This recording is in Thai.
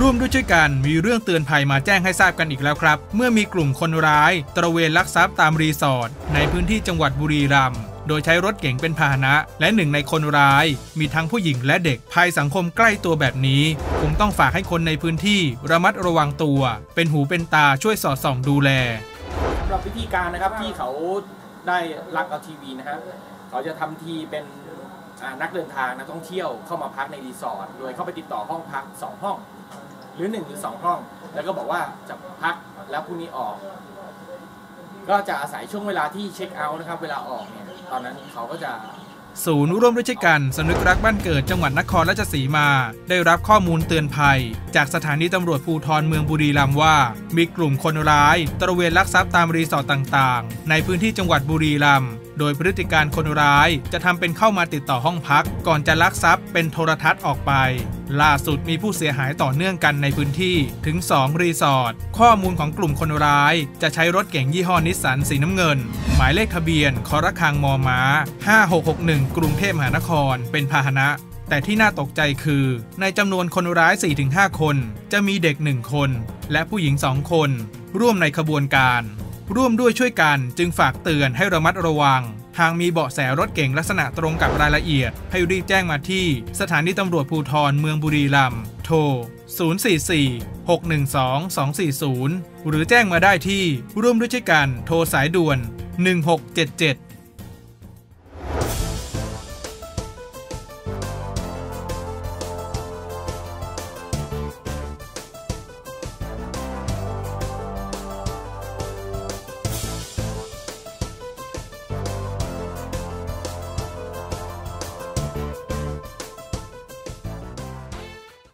ร่วมด้วยช่วยกันมีเรื่องเตือนภัยมาแจ้งให้ทราบกันอีกแล้วครับ เมื่อมีกลุ่มคนร้าย ตระเวนลักทรัพย์ตามรีสอร์ทในพื้นที่จังหวัดบุรีรัมย์โดยใช้รถเก๋งเป็นพาหนะ และหนึ่งในคนร้าย มีทั้งผู้หญิงและเด็กภัยสังคมใกล้ตัวแบบนี้คงต้องฝากให้คนในพื้นที่ระมัดระวังตัว เป็นหูเป็นตาช่วยสอดส่องดูแลสำหรับวิธีการนะครับที่เขาได้ลักเอาทีวีนะฮะเขาจะทำทีเป็น นักเดินทางนักท่องเที่ยวเข้ามาพักในรีสอร์ท โดยเข้าไปติดต่อห้องพัก 2 ห้อง หรือ 1 หรือ 2 ห้อง แล้วก็บอกว่าจะพักแล้วพรุ่งนี้ออก ก็จะอาศัยช่วงเวลาที่เช็คเอาท์นะครับ เวลาออกเนี่ย ตอนนั้นเขาก็จะศูนย์ร่วมด้วยช่วยกันสำนึกรักบ้านเกิดจังหวัดนครราชสีมา ได้รับข้อมูลเตือนภัย จากสถานีตำรวจภูธรเมืองบุรีรัมย์ว่า มีกลุ่มคนร้าย ตระเวนลักทรัพย์ตามรีสอร์ทต่างๆ ในพื้นที่จังหวัดบุรีรัมย์โดยพฤติการคนร้ายจะทำเป็นเข้ามาติดต่อห้องพัก ก่อนจะลักทรัพย์เป็นโทรทัศน์ออกไป ล่าสุดมีผู้เสียหายต่อเนื่องกันในพื้นที่ถึง 2 รีสอร์ทข้อมูลของกลุ่มคนร้าย จะใช้รถเก๋งยี่ห้อนิสสันสีน้ำเงิน หมายเลขทะเบียนคอระคังมอม้า 5661 กรุงเทพมหานคร เป็นพาหนะแต่ที่น่าตกใจคือ ในจำนวนคนร้าย 4-5 คน จะมีเด็ก 1 คน และผู้หญิง 2 คน ร่วมในขบวนการ ร่วมด้วยช่วยกันจึงฝากเตือนให้ระมัดระวัง หากมีเบาะแสรถเก่งลักษณะตรงกับรายละเอียด ให้รีบแจ้งมาที่สถานีตำรวจภูธรเมืองบุรีรัมย์โทร 044 612 240 หรือแจ้งมาได้ที่ร่วมด้วยช่วยกัน โทรสายด่วน 1677